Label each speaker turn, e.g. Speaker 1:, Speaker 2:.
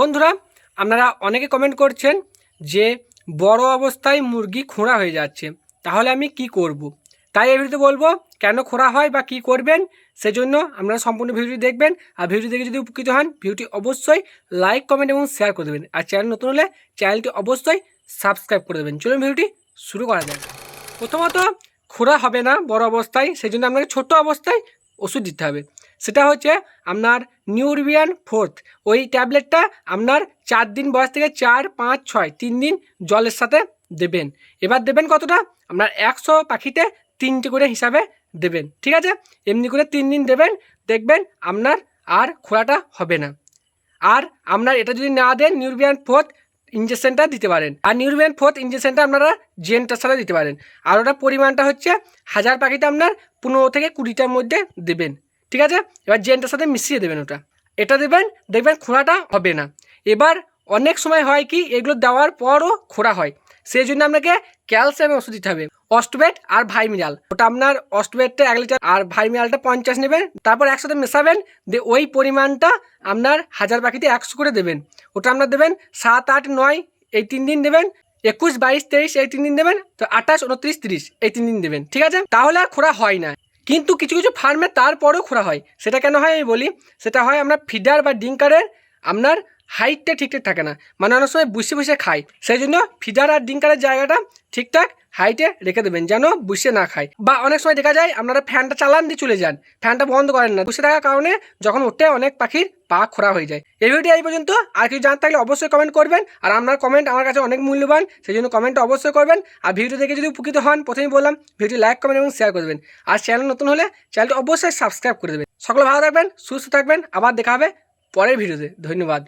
Speaker 1: বন্ধুরা, আপনারা অনেকে কমেন্ট করছেন যে বড় অবস্থায় মুরগি খোঁড়া হয়ে যাচ্ছে। তাহলে আমি কি করব। তাই এই ভিডিওতে বলব কেন খোঁড়া হয় বা কি করবেন, সেজন্য আপনারা সম্পূর্ণ ভিডিওটি দেখবেন। আর ভিডিও দেখে যদি উপকৃত হন, ভিডিওটি অবশ্যই লাইক কমেন্ট এবং শেয়ার করে দেবেন। আর চ্যানেল নতুন হলে চ্যানেলটি অবশ্যই সাবস্ক্রাইব করে দেবেন। চলুন ভিডিওটি শুরু করা যাক। প্রথমত, খোঁড়া হবে না বড় অবস্থায় সেই জন্য আপনাকে ছোট অবস্থায় ওষুধ দিতে হবে। সেটা হচ্ছে আপনার নিউরবিয়ান ফোর্থ। ওই ট্যাবলেটটা আপনার চার দিন বয়স থেকে চার, পাঁচ, ছয়, তিন দিন জলের সাথে দেবেন। এবার দেবেন কতটা? আপনার একশো পাখিতে তিনটে করে হিসাবে দেবেন, ঠিক আছে? এমনি করে তিন দিন দেবেন, দেখবেন আপনার আর খোঁড়াটা হবে না। আর আপনার এটা যদি না দেন, নিউরবিয়ান ফোর্থ ইঞ্জেকশনটা দিতে পারেন। আর নিউরবিয়ান ফোর্থ ইঞ্জেকশনটা আপনারা জেনটার সাথে দিতে পারেন। আর ওটা পরিমাণটা হচ্ছে হাজার পাখিতে আপনার পনেরো থেকে কুড়িটার মধ্যে দেবেন। ঠিক আছে? এবার জেনটার সাথে মিশিয়ে দেবেন ওটা। এটা দেবেন, দেখবেন খোঁড়াটা হবে না। এবার অনেক সময় হয় কি, এগুলো দেওয়ার পরও খোঁড়া হয়। সেই জন্য আপনাকে ক্যালসিয়ামের ওষুধ দিতে হবে। অস্টবেট আর ভাইমিনাল ওটা আপনার অস্টবেটটা এক লিটার আর ভাইমিনালটা পঞ্চাশ নেবেন। তারপর একসাথে মেশাবেন, দিয়ে ওই পরিমাণটা আপনার হাজার পাখিতে একশো করে দেবেন। ওটা আপনার দেবেন সাত, আট, নয়, এই তিন দিন দেবেন। একুশ, বাইশ, তেইশ, এই তিন দিন দেবেন। তো আঠাশ, উনত্রিশ, তিরিশ, এই তিন দিন দেবেন। ঠিক আছে? তাহলে আর খোঁড়া হয় না। কিন্তু কিছু কিছু ফার্মে তারপরেও খোঁড়া হয়। সেটা কেন হয় আমি বলি? সেটা হয় আমরা ফিডার বা ডিঙ্কারের আপনার হাইটটা ঠিকঠাক থাকে না। মানে অনেক সময় বুসে বুসে খায় সেই জন্য ফিডার আর ডিঙ্কারের জায়গাটা ঠিকঠাক হাইটে রেখে দেবেন, যেন বুসে না খায়। বা অনেক সময় দেখা যায় আপনারা ফ্যানটা চালান দিয়ে চলে যান। ফ্যানটা বন্ধ করেন না। বুসে থাকার কারণে যখন ওঠে অনেক পাখির পা খোরা হয়ে যায়। এই ভিডিওটি এই পর্যন্ত। আর কিছু জানতে থাকলে অবশ্যই কমেন্ট করবেন। আর আপনার কমেন্ট আমার কাছে অনেক মূল্যবান সেই জন্য কমেন্টটা অবশ্যই করবেন। আর ভিডিও দেখে যদি উপকৃত হন, প্রথমেই বললাম ভিডিও লাইক কমেন্ট এবং শেয়ার করবেন আর চ্যানেল নতুন হলে চ্যানেলটি অবশ্যই সাবস্ক্রাইব করে দেবেন। সকলে ভালো থাকবেন, সুস্থ থাকবেন। আবার দেখা হবে পরের ভিডিওতে। ধন্যবাদ।